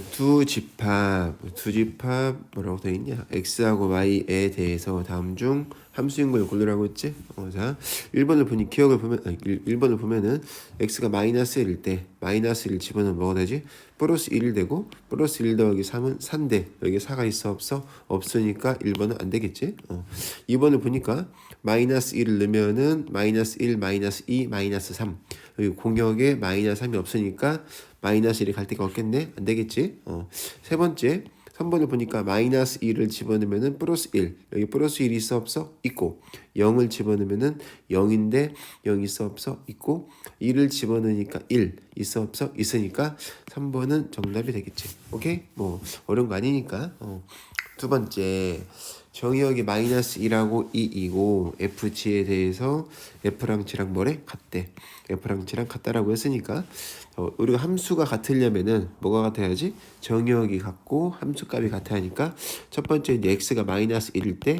두 집합, 두 집합 뭐라고 되어 있냐? x하고 y에 대해서 다음 중 함수인 걸 고르라고 했지? 어, 자, 1번을 보니 기억을 보면 아니, 1, 번을 보면은 x가 마이너스 1일 때 마이너스 1 집어넣으면 뭐가 되지? 플러스 1이 되고 플러스 1 더하기 3은 4인데 여기 4가 있어 없어? 없으니까 1번은 안 되겠지? 어. 2번을 보니까 마이너스 1을 넣으면은 마이너스 1, 마이너스 2, 마이너스 3 여기 공역에 마이너스 3이 없으니까 마이너스 1이 갈 데가 없겠네? 안 되겠지? 어. 세 번째 3번을 보니까 마이너스 1을 집어넣으면은 플러스 1 여기 플러스 1이 있어 없어? 있고 0을 집어넣으면은 0인데 0 있어 없어? 있고 1을 집어넣으니까 1 있어 없어? 있으니까 3번은 정답이 되겠지 오케이? 뭐 어려운 거 아니니까 어. 두 번째 정의역이 마이너스 1하고 2이고 fg에 대해서 f랑 g랑 뭐래? 같대 f랑 g랑 같다라고 했으니까 어, 우리가 함수가 같으려면은 뭐가 같아야지? 정의역이 같고 함수값이 같아야 하니까 첫 번째 이제 x가 마이너스 1일 때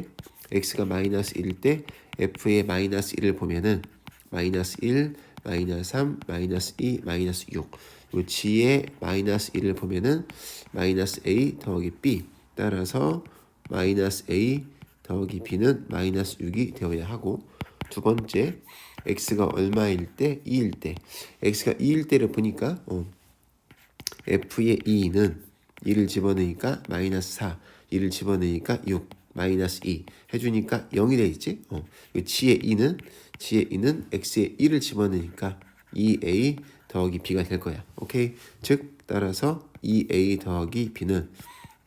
x가 마이너스 1일 때 f의 마이너스 1을 보면은 마이너스 1, 마이너스 3, 마이너스 2, 마이너스 6 그리고 g의 마이너스 1을 보면은 마이너스 a 더하기 b 따라서 마이너스 a 더하기 b는 마이너스 6이 되어야 하고 두 번째 x가 얼마일 때? 2일 때. X가 2일 때를 보니까 어, f의 2는 2를 집어넣으니까 마이너스 4 2를 집어넣으니까 6 마이너스 2 해주니까 0이 되있지? 어, g의 2는 g의 2는 x의 1을 집어넣으니까 2a 더하기 b가 될 거야. 오케이? 즉 따라서 2a 더하기 b는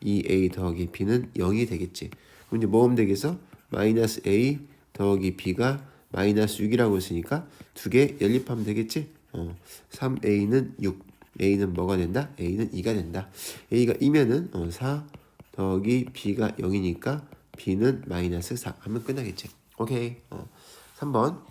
2a 더하기 b는 0이 되겠지. 그럼 이제 뭐하면 되겠어? 마이너스 a 더하기 b가 마이너스 6이라고 했으니까 두 개 연립하면 되겠지? 어, 3a는 6, a는 뭐가 된다? a는 2가 된다. a가 2면은 어, 4 더하기 b가 0이니까 b는 마이너스 4 하면 끝나겠지. 오케이. 어, 3번.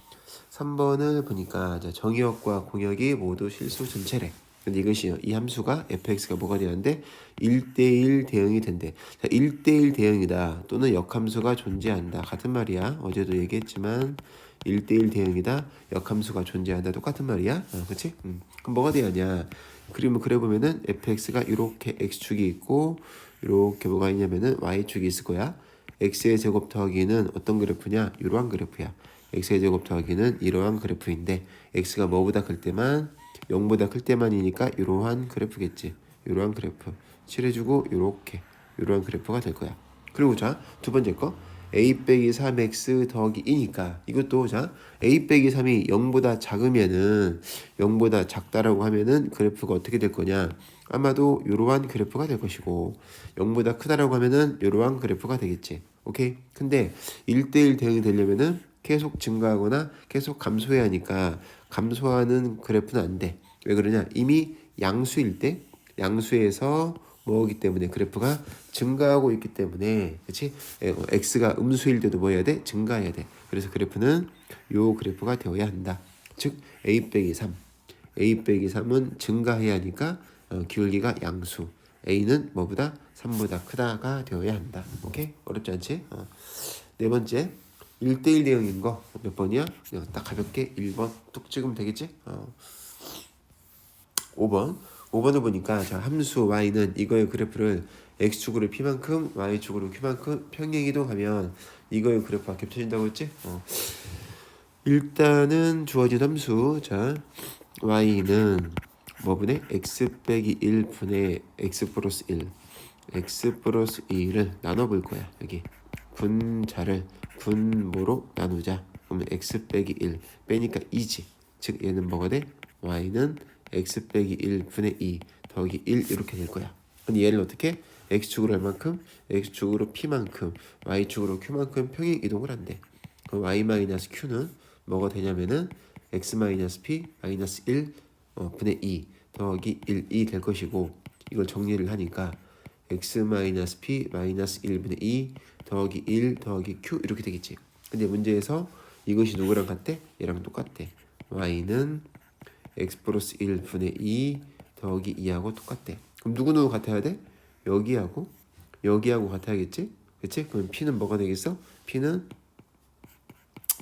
3번을 보니까 정의역과 공역이 모두 실수 전체래. 근데 이것이 이 함수가 fx가 뭐가 되는데 1대1 대응이 된대. 자, 1대1 대응이다. 또는 역함수가 존재한다. 같은 말이야. 어제도 얘기했지만 1대1 대응이다. 역함수가 존재한다. 똑같은 말이야. 어, 그치? 음. 그럼 뭐가 되느냐? 그림을 그려보면은 fx가 이렇게 x축이 있고 이렇게 뭐가 있냐면은 y축이 있을 거야. x의 제곱 더하기는 어떤 그래프냐? 이러한 그래프야. x의 제곱 더하기는 이러한 그래프인데 x가 뭐보다 클 때만 0보다 클 때만이니까 이러한 그래프겠지. 이러한 그래프. 칠해주고 이렇게 이러한 그래프가 될 거야. 그리고 자 두 번째 거 a 빼기 3x 더하기 2니까 이것도 자 a 빼기 3이 0보다 작으면은 0보다 작다라고 하면은 그래프가 어떻게 될 거냐 아마도 이러한 그래프가 될 것이고 0보다 크다라고 하면은 이러한 그래프가 되겠지 오케이 근데 1대1 대응이 되려면은 계속 증가하거나 계속 감소해야 하니까 감소하는 그래프는 안 돼. 왜 그러냐? 이미 양수일 때 양수에서 뭐기 때문에 그래프가 증가하고 있기 때문에 그렇지? x가 음수일 때도 뭐 해야 돼? 증가해야 돼. 그래서 그래프는 요 그래프가 되어야 한다. 즉 a 빼기 3 a 빼기 3은 증가해야 하니까 어, 기울기가 양수 a는 뭐보다 3보다 크다가 되어야 한다. 오케이? 어렵지 않지? 어. 네 번째 1대1 대응인 거 몇 번이야? 딱 가볍게 1번 뚝 찍으면 되겠지? 어. 5번 5번을 보니까 자 함수 y는 이거의 그래프를 x축으로 p만큼 y축으로 q만큼 평행 이동하면 이거의 그래프가 겹쳐진다고 했지? 어. 일단은 주어진 함수 자 y는 뭐분의 x 빼기 1분의 x 플러스 1 x 플러스 2를 나눠 볼 거야 여기 분자를 분모로 나누자. 그러면 x 빼기 1 빼니까 2지. 즉 얘는 뭐가 돼? y는 x 빼기 1 분의 2 더하기 1 이렇게 될 거야. 근데 얘를 어떻게? x축으로 얼만큼? x축으로 p만큼 y축으로 q만큼 평행 이동을 한대. 그럼 y 마이너스 q는 뭐가 되냐면은 x 마이너스 p 마이너스 1 어, 분의 2 더하기 1이 될 것이고 이걸 정리를 하니까 x 마이너스 p 마이너스 1분의 2 더하기 1 더하기 q 이렇게 되겠지. 근데 문제에서 이것이 누구랑 같대? 얘랑 똑같대. y는 x 플러스 1 분의 2 더하기 2하고 똑같대. 그럼 누구누구 같아야 돼? 여기하고 여기하고 같아야겠지? 그치? 그럼 p는 뭐가 되겠어? p는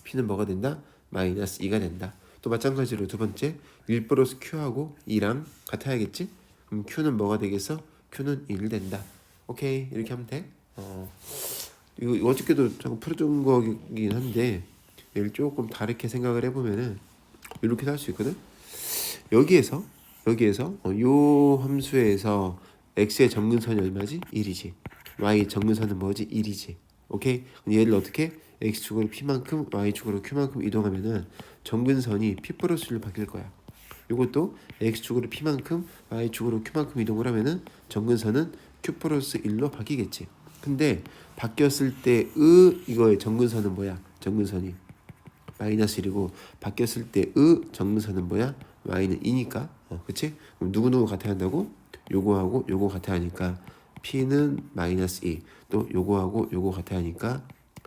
p는 뭐가 된다? 마이너스 2가 된다. 또 마찬가지로 두 번째 1 플러스 q하고 2랑 같아야겠지? 그럼 q는 뭐가 되겠어? q는 1 된다. 오케이 이렇게 하면 돼. 어 이거 어저께도 잠깐 풀어준 거긴 한데 얘를 조금 다르게 생각을 해보면은 이렇게 할수 있거든. 여기에서 여기에서 어, 요 함수에서 x의 정근선이 얼마지? 1이지. y 정근선은 뭐지? 1이지. 오케이? 얘를 어떻게? x축으로 p만큼 y축으로 q만큼 이동하면은 정근선이 p 플러스 1로 바뀔 거야. 요것도 x축으로 p만큼 y축으로 q만큼 이동을 하면은 정근선은 q 플러스 1로 바뀌겠지. 근데 바뀌었을 때의 이거의 정근선은 뭐야? 정근선이 마이너스 1이고 바뀌었을 때의 정근선은 뭐야? y는 2니까 어, 그치? 그럼 누구누구 같아야 한다고? 요거하고 요거 같아야 하니까 p는 마이너스 2, 또 요거하고 요거 같아야 하니까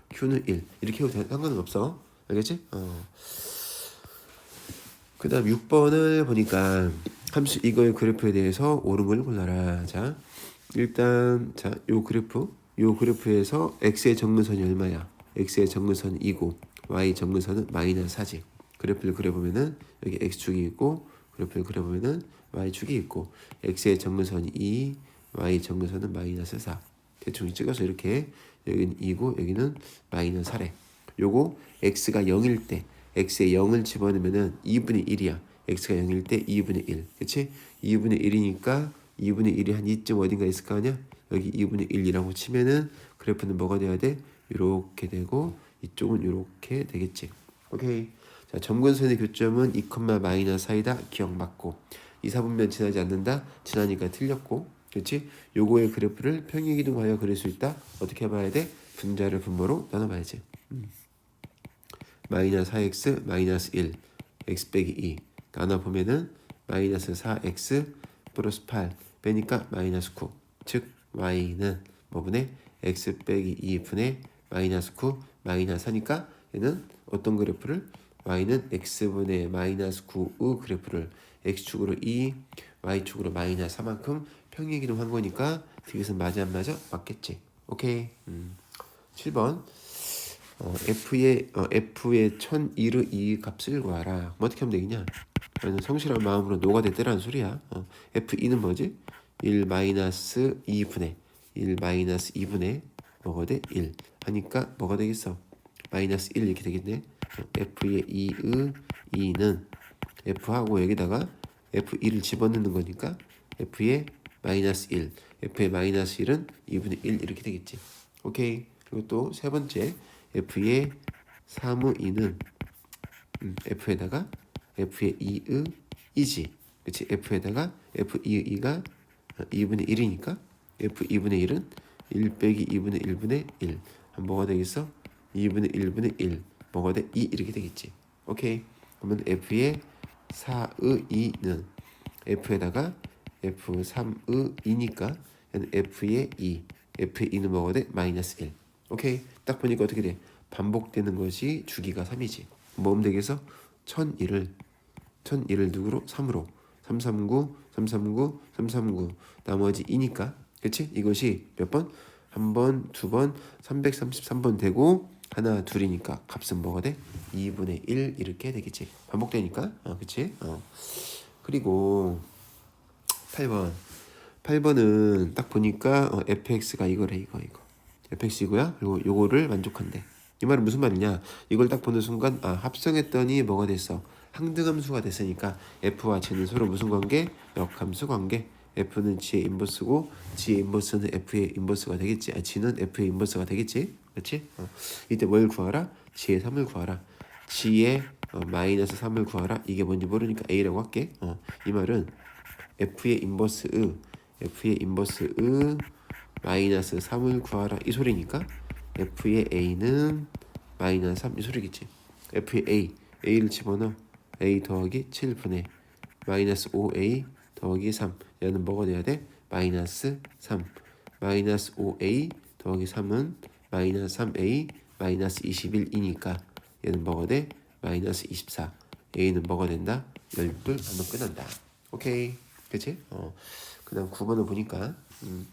q는 1 이렇게 해도 상관은 없어 알겠지? 어. 그 다음 6번을 보니까 함수 이거의 그래프에 대해서 옳은 걸 골라라 자 일단 자 요 그래프 요 그래프에서 x의 정근선이 얼마야? x의 정근선은 2고 y 정근선은 마이너스 4지 그래프를 그려보면은 여기 x축이 있고 그래프를 그려보면은 y축이 있고 x의 정근선이 2 y 정근선은 마이너스 4 대충 찍어서 이렇게 여기는 2고 여기는 마이너스 4래 요거 x가 0일 때 x에 0을 집어넣으면은 2분의 1이야 x가 0일 때 2분의 1 그치? 2분의 1이니까 2분의 1이 한 이쯤 어딘가 있을 거 아니야? 여기 2분의 1이라고 치면은 그래프는 뭐가 돼야 돼? 이렇게 되고 이쪽은 이렇게 되겠지. 오케이. 자 점근선의 교점은 2, 마이너스 사이다 기억 맞고. 이사분면 지나지 않는다? 지나니까 틀렸고. 그렇지 요거의 그래프를 평행이동하여 그릴 수 있다? 어떻게 봐야 돼? 분자를 분모로 나눠봐야지. 음. 마이너스 4x 마이너스 1 x 빼기 2 나눠보면은 마이너스 4x 플러스 8 빼니까 마이너스 9즉 y는 뭐분의 x 빼기 2분의 마이너스 9 마이너스 4니까 얘는 어떤 그래프를 y는 x분의 마이너스 9의 그래프를 x축으로 2, y축으로 마이너스 4만큼 평행이동 한 거니까 디귿은 맞아 안 맞아? 맞겠지. 오케이. 음. 7번 어, f의 어, f의 1002의 이 값을 구하라. 뭐 어떻게 하면 되겠냐? 성실한 마음으로 녹아댔더라는 소리야. 어, f2는 뭐지? 1 마이너스 2분의 1 마이너스 2분의 뭐가 돼? 1 하니까 뭐가 되겠어? 마이너스 1 이렇게 되겠네. f의 2의 2는 f하고 여기다가 f2를 집어넣는 거니까 f의 마이너스 1 f의 마이너스 1은 2분의 1 이렇게 되겠지. 오케이. 그리고 또 세 번째 f의 3의 2는 음, f에다가 f의 2의 2지. 그치? f에다가 f2의 2가 2분의 1이니까 f2분의 1은 1 빼기 2분의 1분의 1 뭐가 되겠어? 2분의 1분의 1 뭐가 돼? 2 이렇게 되겠지. 오케이. 그러면 f의 4의 2는 f에다가 f3의 2니까 얘는 f의 2 f의 2는 뭐가 돼? 마이너스 1 오케이. 딱 보니까 어떻게 돼? 반복되는 것이 주기가 3이지. 뭐면 되겠어? 1001을 1001을 누구로? 3으로 339 339 339 나머지 2니까 그치? 이것이 몇 번? 한 번, 두 번, 333번 되고 하나, 둘이니까 값은 뭐가 돼? 2분의 1 이렇게 되겠지. 반복되니까. 어, 그치? 어. 그리고 8번. 8번은 딱 보니까 어, fx가 이거래, 이거, 이거. fx이고요. 그리고 요거를 만족한대. 이 말은 무슨 말이냐? 이걸 딱 보는 순간 아, 합성했더니 뭐가 됐어? 항등함수가 됐으니까 f와 g는 서로 무슨 관계? 역함수 관계. f는 g의 인버스고 g의 인버스는 f의 인버스가 되겠지. 아, g는 f의 인버스가 되겠지. 그렇지? 어. 이때 뭘 구하라? g의 3을 구하라. g의 어, 마이너스 3을 구하라. 이게 뭔지 모르니까 a라고 할게. 어. 이 말은 f의 인버스 의 f의 인버스 의 마이너스 3을 구하라 이 소리니까 f의 a는 마이너스 3 이 소리겠지. f의 a a를 집어넣어 a 더하기 7분의 마이너스 5a 더하기 3 얘는 뭐가 돼야 돼? 마이너스 3 마이너스 5a 더하기 3은 마이너스 3a 마이너스 21이니까 얘는 뭐가 돼? 마이너스 24 a는 뭐가 된다? 열불 한번 끝난다 오케이 그치? 어. 그 다음 9번을 보니까 음.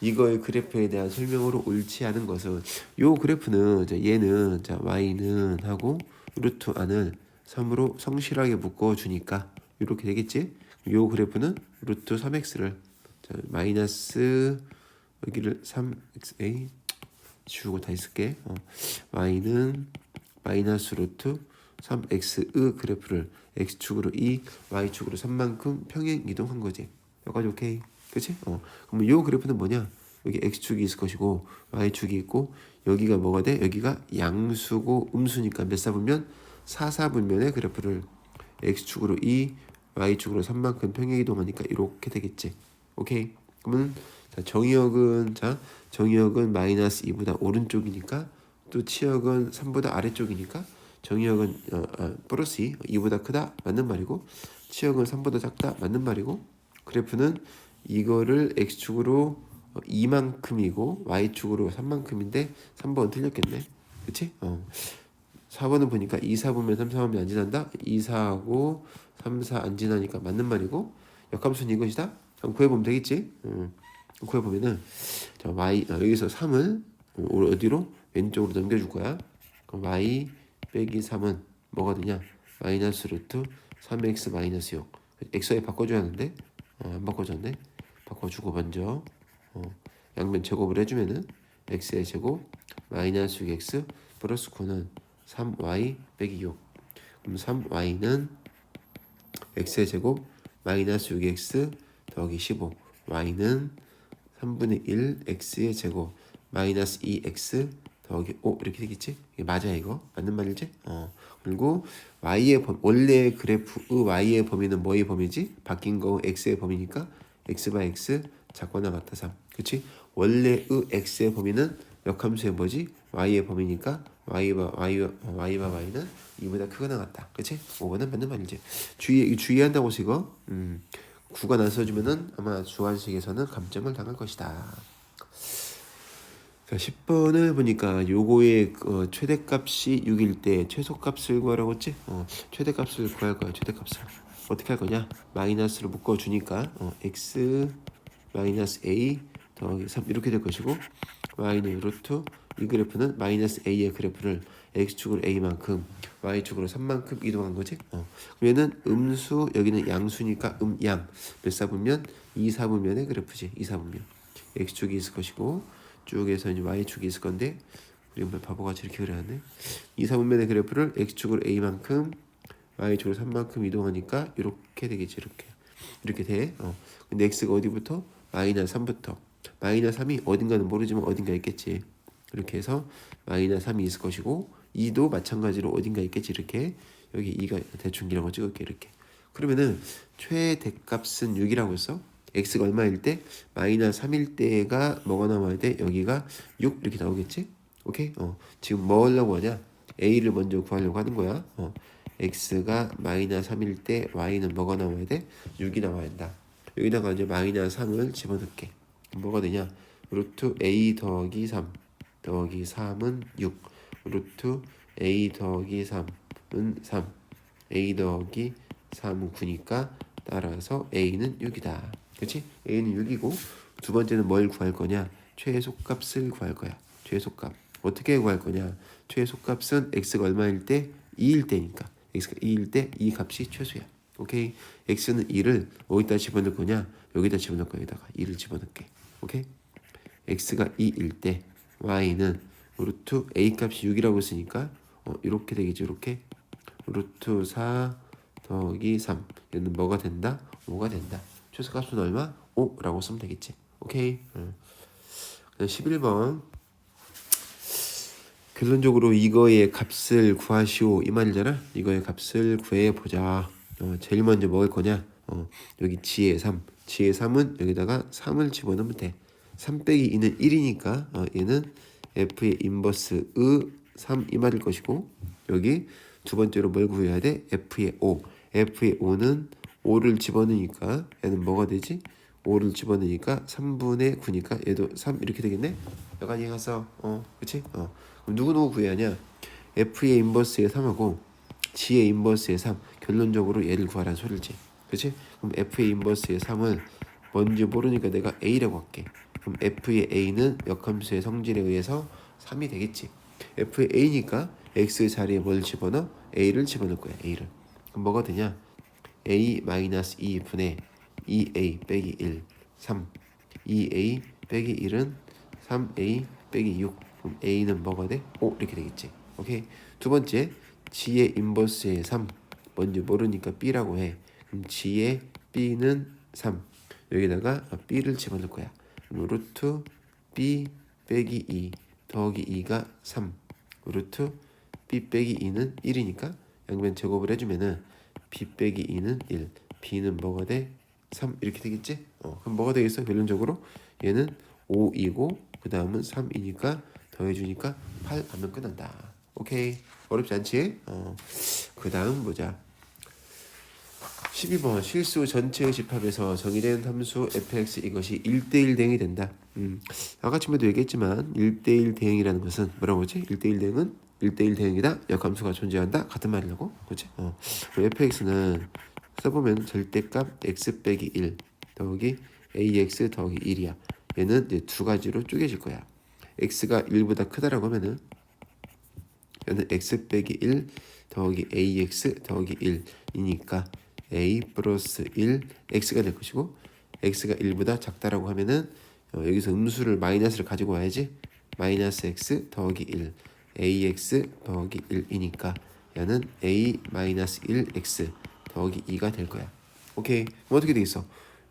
이거의 그래프에 대한 설명으로 옳지 않은 것은 요 그래프는 자, 얘는 자 y는 하고 루트 안을 3으로 성실하게 묶어 주니까 이렇게 되겠지? 요 그래프는 루트 3x를 자 자, 마이너스 여기를 3xa 지우고 다시 쓸게. 어. y는 마이너스 루트 3x의 그래프를 x축으로 2, y축으로 3만큼 평행 이동한 거지. 여기까지 오케이. 그치? 어. 그러면 요 그래프는 뭐냐? 여기 x축이 있을 것이고 y축이 있고 여기가 뭐가 돼? 여기가 양수고 음수니까 몇 사분면? 4사분면의 그래프를 x축으로 2, y축으로 3만큼 평행 이동하니까 이렇게 되겠지. 오케이. 그러면 자, 정의역은 자 정의역은 마이너스 2보다 오른쪽이니까 또 치역은 3보다 아래쪽이니까 정의역은 어, 어, 플러스 2, 2보다 크다 맞는 말이고 치역은 3보다 작다 맞는 말이고 그래프는 이거를 x축으로 어, 2만큼이고 y축으로 3만큼인데 3번 틀렸겠네. 그치? 어. 4번은 보니까 2, 4 보면 3, 4 보면 안 지난다. 2, 4하고 3, 4 안 지나니까 맞는 말이고 역함수는 이것이다. 그럼 구해보면 되겠지? 음. 구해보면은 자 y 아, 여기서 3을 어디로 왼쪽으로 넘겨줄 거야. 그럼 y 빼기 3은 뭐가 되냐? 마이너스 루트 3x 마이너스 6 x에 바꿔줘야 하는데 어, 안 바꿔줬네. 바꿔주고 먼저 어, 양면 제곱을 해주면은 x의 제곱 마이너스 6x 플러스 9는 3y 빼기 6 그럼 3y는 x의 제곱 마이너스 6x 더하기 15 y는 3분의 1 x의 제곱 마이너스 2x 더하기 5 이렇게 되겠지? 이게 맞아 이거? 맞는 말이지? 어. 그리고 y의 범 원래 그래프의 y의 범위는 뭐의 범위지? 바뀐 거 x의 범위니까 x 바 x 작거나 같다 3 그치? 원래의 x의 범위는 역함수의 뭐지? Y의 범위니까 y바 y y바 y는 2보다 크거나 같다 그치? 5번은 맞는 말이지 주의 주의한다고 이거 음. 9가 나서주면은 아마 주관식에서는 감점을 당할 것이다. 자, 10번을 보니까 요거의 어, 최대값이 6일 때 최소값을 구하라고 했지? 어, 최대값을 구할 거야. 최대값을. 어떻게 할 거냐? 마이너스를 묶어 주니까 어, x 마이너스 a 더하기 3 이렇게 될 것이고 y는 루트 이 그래프는 마이너스 a의 그래프를 x축으로 a만큼 y축으로 3만큼 이동한 거지. 어. 얘는 음수 여기는 양수니까 음양 몇 사분면 2 사분면의 그래프지. 2 사분면 x축이 있을 것이고 쭉에서 이제 y축이 있을 건데 뭐 바보같이 이렇게 그려놨네. 2 사분면의 그래프를 x축으로 a만큼 y축으로 3만큼 이동하니까 이렇게 되겠지. 이렇게 이렇게 돼. 어. 근데 x가 어디부터? 마이너스 3부터 마이너스 3이 어딘가는 모르지만 어딘가 있겠지. 이렇게 해서 마이너스 3이 있을 것이고 2도 마찬가지로 어딘가 있겠지 이렇게. 여기 2가 대충 이런 거 찍을게 이렇게. 그러면은 최대값은 6이라고 했어? x가 얼마일 때? 마이너스 3일 때가 뭐가 나와야 돼? 여기가 6 이렇게 나오겠지? 오케이? 어. 지금 뭐 하려고 하냐? a를 먼저 구하려고 하는 거야. 어. x가 마이너스 3일 때 y는 뭐가 나와야 돼? 6이 나와야 한다. 여기다가 이제 마이너스 3을 집어넣게. 뭐가 되냐? 루트 a 더하기 3 더하기 3은 6 루트 a 더하기 3은 3 a 더하기 3은 9니까 따라서 a는 6이다. 그치? a는 6이고 두 번째는 뭘 구할 거냐? 최소값을 구할 거야. 최소값. 어떻게 구할 거냐? 최소값은 x가 얼마일 때? 2일 때니까. X가 2일 때 이 값이 최소야. 오케이? X는 2를 어디다 집어넣을 거냐? 여기다 집어넣을 거야 여기다가. 2를 집어넣게. 오케이? X가 2일 때 y는 루트 a 값이 6이라고 했으니까 어, 이렇게 되겠지 이렇게? 루트 4 더하기 3 얘는 뭐가 된다? 5가 된다. 최소값은 얼마? 5라고 쓰면 되겠지. 오케이? 응. 11번. 결론적으로 이거의 값을 구하시오. 이 말이잖아. 이거의 값을 구해보자. 어, 제일 먼저 먹을 거냐? 어, 여기 지의 3 지의 3은 여기다가 3을 집어넣으면 돼 3 빼기 2는 1이니까 어, 얘는 f의 인버스 의 3 이 말일 것이고 여기 두 번째로 뭘 구해야 돼? f의 5 f의 5는 5를 집어넣으니까 얘는 뭐가 되지? 5를 집어넣으니까 3분의 9니까 얘도 3 이렇게 되겠네? 여간이 가서 어 그치? 어 그럼 누구누구 구해야 하냐? f의 인버스의 3하고 g의 인버스의 3 결론적으로 얘를 구하라는 소리지 그치? 그럼 f의 인버스의 3을 뭔지 모르니까 내가 a라고 할게 그럼 f의 a는 역함수의 성질에 의해서 3이 되겠지. f의 a니까 x의 자리에 뭘 집어넣어? a를 집어넣을 거야. a를. 그럼 뭐가 되냐? a 마이너스 2 분의 2a 빼기 1 3 2a 빼기 1은 3a 빼기 6 그럼 a는 뭐가 돼? 5 이렇게 되겠지 오케이 두 번째 g의 인버스의 3 뭔지 모르니까 b라고 해 그럼 g의 b는 3 여기다가 b를 집어넣을 거야 루트 b 빼기 2 더하기 2가 3 루트 b 빼기 2는 1이니까 양변 제곱을 해주면은 b 빼기 2는 1 b는 뭐가 돼? 3 이렇게 되겠지? 어, 그럼 뭐가 되겠어? 결론적으로 얘는 5이고 그 다음은 3이니까 더해주니까 8 하면 끝난다 오케이 어렵지 않지? 어, 그 다음 보자 12번 실수 전체의 집합에서 정의된 함수 fx 이것이 1대1 대응이 된다. 음, 아까 전에도 얘기했지만 1대1 대응이라는 것은 뭐라고 하지? 1대1 대응은 1대1 대응이다. 역함수가 존재한다. 같은 말이라고. 그렇지? 어. fx는 써보면 절대값 x 빼기 1 더하기 ax 더하기 1이야. 얘는 이제 두 가지로 쪼개질 거야. x가 1보다 크다라고 하면은 얘는 x 빼기 1 더하기 ax 더하기 1이니까 a 플러스 1 x가 될 것이고 x가 1보다 작다라고 하면은 어, 여기서 음수를 마이너스를 가지고 와야지 마이너스 x 더하기 1 ax 더하기 1이니까 얘는 a 마이너스 1x 더하기 2가 될 거야. 오케이. 그럼 어떻게 되겠어?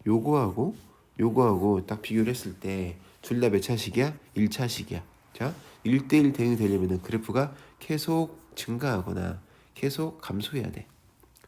요거하고 요거하고 딱 비교를 했을 때 둘 다 몇 차식이야? 1차식이야. 자 1대1 대응이 되려면 그래프가 계속 증가하거나 계속 감소해야 돼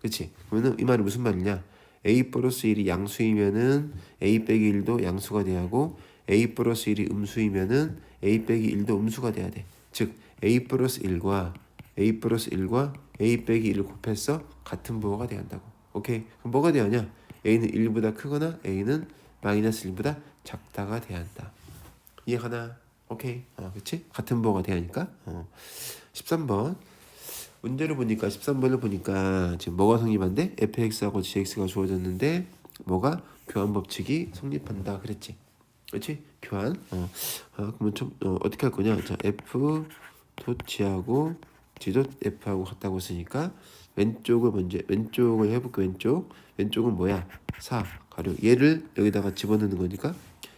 그치? 그러면은 이 말이 무슨 말이냐? a 플러스 1이 양수이면은 a 빼기 1도 양수가 돼야 하고 a 플러스 1이 음수이면은 a 빼기 1도 음수가 돼야 돼. 즉 a 플러스 1과 a 플러스 1과 a 빼기 1을 곱해서 같은 부호가 돼야 한다고. 오케이? 그럼 뭐가 하냐? a는 1보다 크거나 a는 마이너스 1보다 작다가 돼야 한다. 이해가나? 오케이. 어, 그치? 같은 부호가 돼야 하니까. 어. 13번. 문제를 보니까 13번을 보니까 지금 뭐가 성립한데? fx하고 gx가 주어졌는데 뭐가? 교환 법칙이 성립한다 그랬지. 그렇지? 교환. 어, 아, 그러면 좀 어, 어떻게 할 거냐? 자 f 도 g하고 g도 f하고 같다고 쓰니까 왼쪽을 먼저 왼쪽을 해 볼게 왼쪽. 왼쪽은 뭐야? 4 가로. 얘를 여기다가 집어넣는 거니까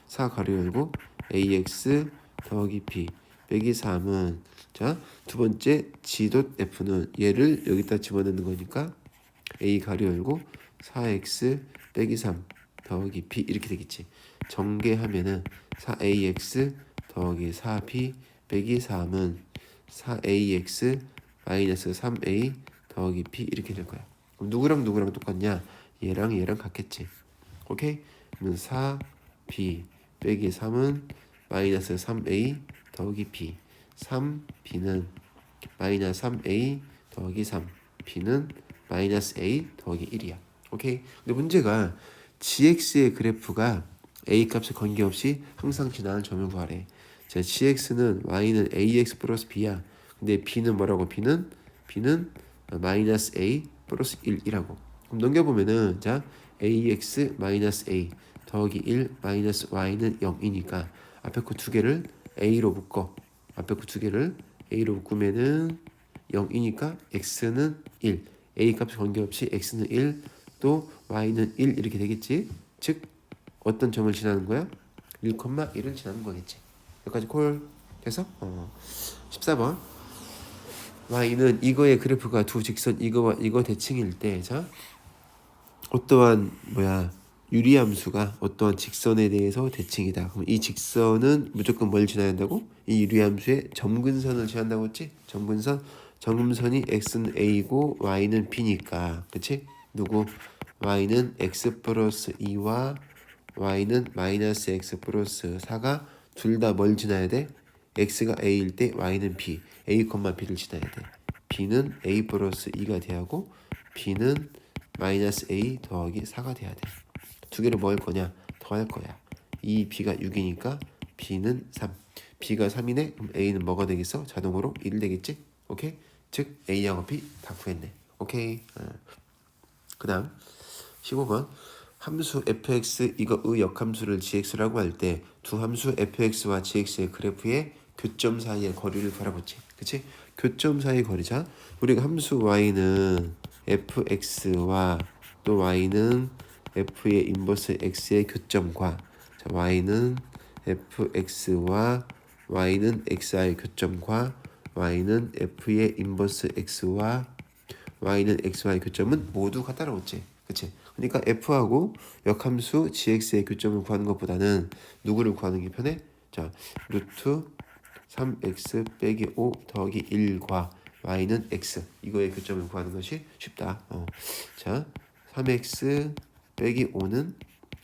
4 가로 열고 ax 더하기 b. 빼기 3은 자, 두 번째 g.f는 얘를 여기다 집어넣는 거니까 a 가로 열고 4x 빼기 3 더하기 b 이렇게 되겠지. 전개하면은 4ax 더하기 4b 빼기 3은 4ax 마이너스 3a 더하기 b 이렇게 될 거야. 그럼 누구랑 누구랑 똑같냐? 얘랑 얘랑 같겠지. 오케이? 그러면 4b 빼기 3은 마이너스 3a 더하기 b 3b는 마이너스 3a 더하기 3 b는 마이너스 a 더하기 1이야. 오케이? 근데 문제가 gx의 그래프가 a 값에 관계없이 항상 지나는 점을 구하래. 자 gx는 y는 ax 플러스 b야. 근데 b는 뭐라고? B는 b는 마이너스 a 플러스 1이라고. 그럼 넘겨보면은 자 ax 마이너스 a 더하기 1 마이너스 y는 0이니까 앞에 거두 개를 a로 묶어 앞에 그 두 개를 a로 묶으면은 0이니까 x는 1 a 값에 관계없이 x는 1 또 y는 1 이렇게 되겠지? 즉 어떤 점을 지나는 거야? 1,1을 지나는 거겠지. 여기까지 콜 돼서 어. 14번. Y는 이거의 그래프가 두 직선 이거와 이거 대칭일 때자 어떠한 뭐야 유리함수가 어떠한 직선에 대해서 대칭이다. 그럼 이 직선은 무조건 뭘 지나야 한다고? 이 유리함수의 점근선을 지난다고 했지? 점근선 점근선이 x는 a고 y는 b니까 그치? 누구? y는 x 플러스 2와 y는 마이너스 x 플러스 4가 둘 다 뭘 지나야 돼? x가 a일 때 y는 b a, b를 지나야 돼 b는 a 플러스 2가 돼야 하고 b는 마이너스 a 더하기 4가 돼야 돼 두 개를 뭐 할 거냐? 더할 거야. 이 b가 6이니까 b는 3. b가 3이네? 그럼 a는 뭐가 되겠어? 자동으로 1 되겠지? 오케이? 즉 a하고 b 다 구했네. 오케이. 어. 그 다음 15번 함수 fx 이거 의 역함수를 gx라고 할 때 두 함수 fx와 gx의 그래프의 교점 사이의 거리를 바라보지. 그치? 교점 사이의 거리자. 우리가 함수 y는 fx와 또 y는 f의 인버스 x의 교점과 자 자, y는 fx와 y는 xi 교점과 y는 f의 인버스 x와 y는 xy 교점은 모두 같다라고 했지. 그치? 그러니까 f하고 역함수 gx의 교점을 구하는 것보다는 누구를 구하는 게 편해? 자, 루트 3x 빼기 5 더하기 1과 y는 x 이거의 교점을 구하는 것이 쉽다. 어. 자, 3x 빼기 5는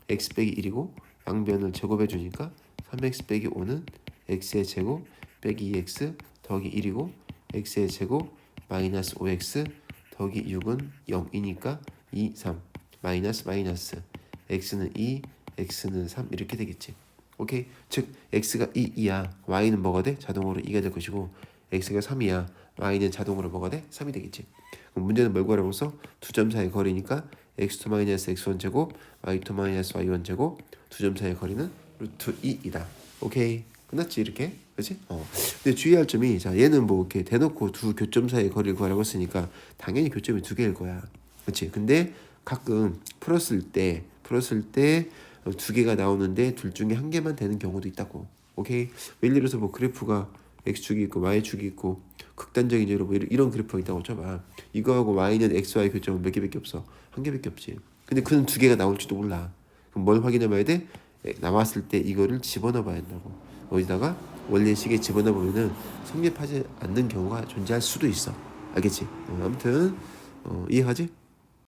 x 빼기 1이고 양변을 제곱해 주니까 3x 빼기 5는 x의 제곱 빼기 2x 더하기 1이고 x의 제곱 마이너스 5x 더하기 6은 0이니까 2, 3 마이너스 마이너스 x는 2, x는 3 이렇게 되겠지. 오케이. 즉 x가 2, 2야. y는 뭐가 돼? 자동으로 2가 될 것이고 x가 3이야. y는 자동으로 뭐가 돼? 3이 되겠지. 그럼 문제는 뭘 구하라고 써? 두점 사이의 거리니까 x2 마이너스 x1 제곱 y2 마이너스 y1 제곱 두 점 사이의 거리는 루트 2이다. 오케이. 끝났지 이렇게 그렇지? 어. 근데 주의할 점이 자 얘는 뭐 이렇게 대놓고 두 교점 사이의 거리를 구하라고 했으니까 당연히 교점이 두 개일 거야. 그렇지? 근데 가끔 풀었을 때 풀었을 때 두 개가 나오는데 둘 중에 한 개만 되는 경우도 있다고. 오케이. 예를 들어서 뭐 그래프가 x축이 있고 y축이 있고 극단적인 예로 뭐 이런, 그래프가 있다고 쳐봐. 이거하고 y는 xy 교점은 몇 개 밖에 없어. 한 개밖에 없지. 근데 그는 두 개가 나올지도 몰라. 그럼 뭘 확인해 봐야 돼? 에, 나왔을 때 이거를 집어넣어 봐야 된다고. 어디다가 원래식에 집어넣어 보면은 성립하지 않는 경우가 존재할 수도 있어. 알겠지? 어, 아무튼 어, 이해하지?